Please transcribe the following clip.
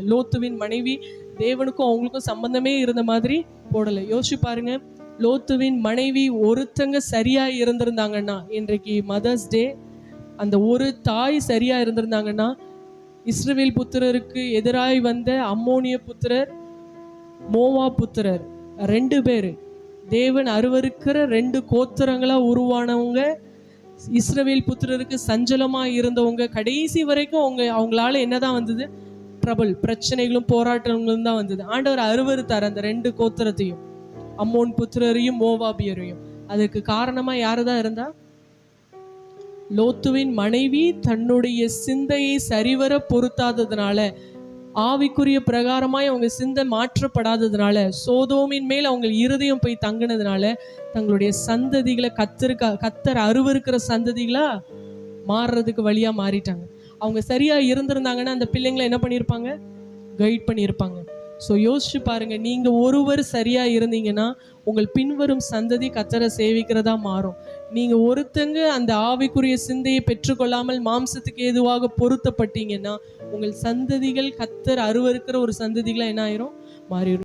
லோத்துவின் மனைவி தேவனுக்கும் அவங்களுக்கும் சம்பந்தமே இருந்த மாதிரி போடல. யோசிச்சு பாருங்க. லோத்துவின் மனைவி ஒருத்தங்க சரியா இருந்திருந்தாங்கன்னா இன்றைக்கு மதர்ஸ் டே அந்த ஒரு தாய் சரியா இருந்திருந்தாங்கன்னா இஸ்ரவேல் புத்திரருக்கு எதிராய் வந்த அம்மோனிய புத்திரர் மோவா புத்திரர் ரெண்டு பேர். தேவன் அருவருக்கிற ரெண்டு கோத்திரங்களா உருவானவங்க இஸ்ரவேல் புத்திரருக்கு சஞ்சலமா இருந்தவங்க கடைசி வரைக்கும் அவங்க அவங்களால என்னதான் வந்தது? ட்ரபிள் பிரச்சனைகளும் போராட்டங்களும் தான் வந்தது. ஆண்டவர் அருவருத்தார் அந்த ரெண்டு கோத்திரத்தையும். அம்மோன் புத்திரரையும் மோவாபியரையும். அதுக்கு காரணமா யாரு தான் இருந்தா? லோத்துவின் மனைவி தன்னுடைய சிந்தையை சரிவர பொருத்தாததுனால ஆவிக்குரிய பிரகாரமாய் அவங்க சிந்தை மாற்றப்படாததுனால சோதோமின் மேல் அவங்க இருதயம் போய் தங்கினதுனால தங்களுடைய சந்ததிகளை கத்திருக்க கத்தர் அருவருக்கிற சந்ததிகளா மாறுறதுக்கு வழியா மாறிட்டாங்க. அவங்க சரியாக இருந்திருந்தாங்கன்னா அந்த பிள்ளைங்களை என்ன பண்ணியிருப்பாங்க? கைட் பண்ணியிருப்பாங்க. ஸோ யோசிச்சு பாருங்கள் நீங்கள் ஒருவர் சரியாக இருந்தீங்கன்னா உங்கள் பின்வரும் சந்ததி கத்தரை சேவிக்கிறதா மாறும். நீங்கள் ஒருத்தங்க அந்த ஆவிக்குரிய சிந்தையை பெற்றுக்கொள்ளாமல் மாம்சத்துக்கு ஏதுவாக பொருத்தப்பட்டீங்கன்னா உங்கள் சந்ததிகள் கத்தர் அருவருக்கிற ஒரு சந்ததிகளாக என்ன ஆயிரும்? மாறிடும்